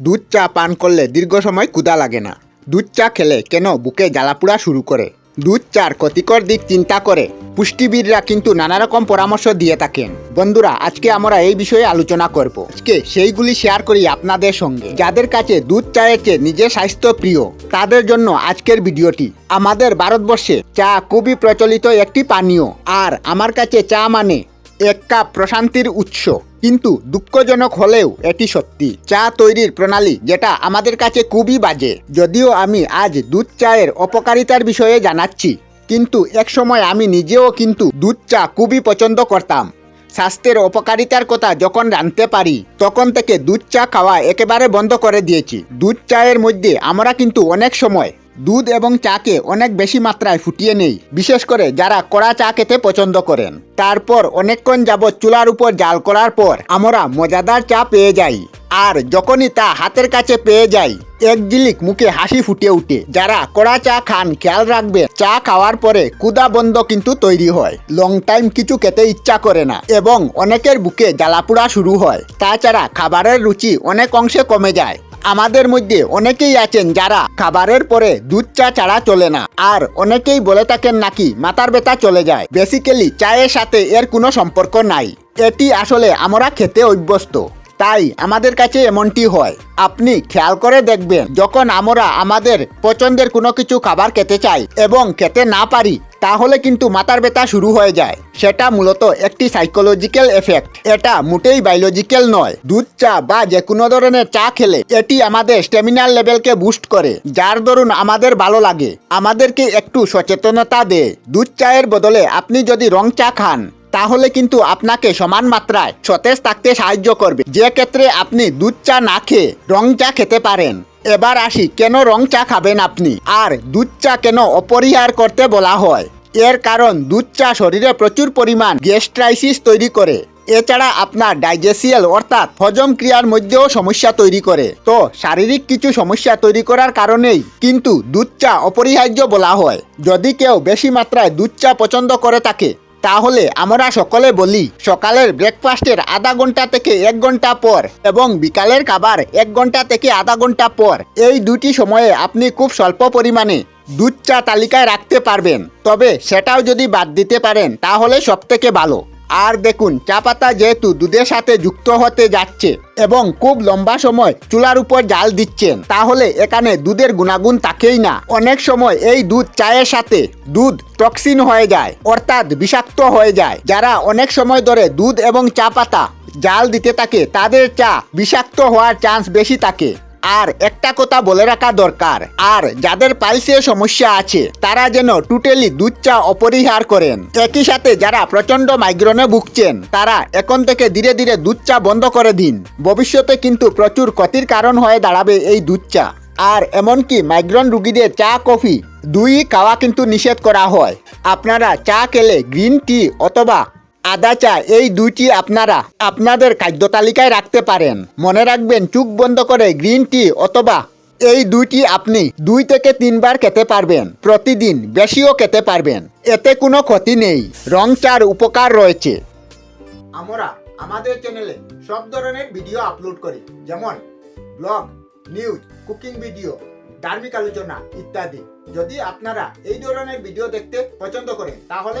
দুধ চা পান করলে দীর্ঘ সময় ক্ষুধা লাগে না। দুধ চা খেলে কেন বুকে জ্বালাপোড়া শুরু করে? দুধ চার ক্ষতিকর দিক চিন্তা করে। পুষ্টিবিদরা কিন্তু নানা রকম পরামর্শ দিয়ে থাকেন। বন্ধুরা, আজকে আমরা এই বিষয়ে আলোচনা করব। আজকে সেইগুলি শেয়ার করি আপনাদের সঙ্গে। যাদের কাছে দুধ চায়ের চেয়ে নিজের স্বাস্থ্য প্রিয়, তাদের জন্য আজকের ভিডিওটি আমাদের ভারতবর্ষে চা খুবই প্রচলিত একটি পানীয়। আর আমার কাছে চা মানে এক কাপ প্রশান্তির উৎস। কিন্তু দুঃখজনক হলেও এটি সত্যি। চা তৈরির প্রণালী যেটা আমাদের কাছে খুবই বাজে। যদিও আমি আজ দুধ চায়ের অপকারিতার বিষয়ে জানাচ্ছি, কিন্তু এক সময় আমি নিজেও কিন্তু দুধ চা খুবই পছন্দ করতাম। স্বাস্থ্যের অপকারিতার কথা যখন জানতে পারি, তখন থেকে দুধ চা খাওয়া একেবারে বন্ধ করে দিয়েছি। দুধ চায়ের মধ্যে আমরা কিন্তু অনেক সময় দুধ এবং চাকে অনেক বেশি মাত্রায় ফুটিয়ে নেই, বিশেষ করে যারা কড়া চা খেতে পছন্দ করেন। তারপর অনেকক্ষণ যাবৎ চুলার উপর জাল করার পর আমরা মজাদার চা পেয়ে যাই। আর যখনই তা হাতের কাছে পেয়ে যাই, এক জিলিক মুখে হাসি ফুটে উঠে যারা কড়া চা খান, খেয়াল রাখবে চা খাওয়ার পরে কুদা বন্ধ কিন্তু তৈরি হয়। লং টাইম কিছু খেতে ইচ্ছা করে না এবং অনেকের বুকে জ্বালাপোড়া শুরু হয়। তাছাড়া খাবারের রুচি অনেক অংশে কমে যায়। আমাদের মধ্যে অনেকেই আছেন যারা খাবারের পরে দুধ চা ছাড়া চলে না। আর অনেকেই বলে থাকেন নাকি মাথার ব্যথা চলে যায়। বেসিক্যালি চায়ের সাথে এর কোনো সম্পর্ক নাই। এটি আসলে আমরা খেতে অভ্যস্ত। তাই আমাদের কাছে এমনটি হয়। আপনি খেয়াল করে দেখবেন, যখন আমরা আমাদের পছন্দের কোনো কিছু খাবার খেতে চাই এবং খেতে না পারি তাহলে কিন্তু মাথার ব্যথা শুরু হয়ে যায়। সেটা মূলত একটি সাইকোলজিক্যাল এফেক্ট এটা মোটেই বায়োলজিক্যাল নয়। দুধ, চা বা যে কোনো ধরনের চা খেলে এটি আমাদের স্টেমিনার লেভেলকে বুস্ট করে, যার দরুন আমাদের ভালো লাগে। আমাদেরকে একটু সচেতনতা দেয় দুধ, চায়ের বদলে আপনি যদি রং চা খান, তাহলে কিন্তু আপনাকে সমান মাত্রায় সতেজ থাকতে সাহায্য করবে। যে ক্ষেত্রে আপনি দুধ, চা না খেয়ে রং চা খেতে পারেন। এবার আসি কেন রং চা খাবেন আপনি? আর দুধ চা কেন অপরিহার করতে বলা হয়? এর কারণ দুধ চা শরীরে প্রচুর পরিমাণ গ্যাস্ট্রাইসিস তৈরি করে। এছাড়া আপনার ডাইজেসিয়াল অর্থাৎ হজম ক্রিয়ার মধ্যেও সমস্যা তৈরি করে। তো শারীরিক কিছু সমস্যা তৈরি করার কারণেই কিন্তু দুধ চা অপরিহার্য বলা হয়। যদি কেউ বেশি মাত্রায় দুধ চা পছন্দ করে থাকে তাহলে আমরা সকলে বলি, সকালের ব্রেকফাস্টের আধা ঘণ্টা থেকে এক ঘণ্টা পর এবং বিকালের খাবার এক ঘণ্টা থেকে আধা ঘণ্টা পর। এই দুটি সময়ে আপনি খুব স্বল্প পরিমাণে দুধ চা তালিকায় রাখতে পারবেন। তবে সেটাও যদি বাদ দিতে পারেন, তাহলে সবথেকে ভালো। আর দেখুন চা পাতা যেহেতু দুধের সাথে যুক্ত হতে যাচ্ছে এবং খুব লম্বা সময় চুলার উপর জাল দিচ্ছেন, তাহলে এখানে দুধের গুণাগুণ থাকেই না। অনেক সময় এই দুধ চায়ের সাথে দুধ টক্সিন হয়ে যায়, অর্থাৎ বিষাক্ত হয়ে যায়। যারা অনেক সময় ধরে দুধ এবং চা পাতা জাল দিতে থাকে, তাদের চা বিষাক্ত হওয়ার চান্স বেশি থাকে। আর একটা কথা বলে রাখা দরকার। আর যাদের পাইলসের সমস্যা আছে, তারা যেন টোটালি দুধ চা অপরিহার করেন। একই সাথে যারা প্রচণ্ড মাইগ্রেনে ভুগছেন, তারা এখন থেকে ধীরে ধীরে দুধ চা বন্ধ করে দিন। ভবিষ্যতে কিন্তু প্রচুর ক্ষতির কারণ হয়ে দাঁড়াবে এই দুধ চা আর এমনকি মাইগ্রেন রুগীদের চা, কফি দুই খাওয়া কিন্তু নিষেধ করা হয়। আপনারা চা খেলে গ্রিন টি অথবা আদা চা, এই দুইটি আপনারা আপনাদের খাদ্য তালিকায় রাখতে পারেন। মনে রাখবেন চুক বন্ধ করে গ্রিন টি অথবা এই দুইটি আপনি দুই থেকে তিনবার খেতে পারবেন। প্রতিদিন বেশিও খেতে পারবেন। এতে কোনো ক্ষতি নেই। রং চার উপকার রয়েছে। আমরা আমাদের চ্যানেলে সব ধরনের ভিডিও আপলোড করি। যেমন ব্লগ নিউজ কুকিং ভিডিও ধার্মিক আলোচনা ইত্যাদি। যদি আপনারা এই ধরনের ভিডিও দেখতে পছন্দ করেন, তাহলে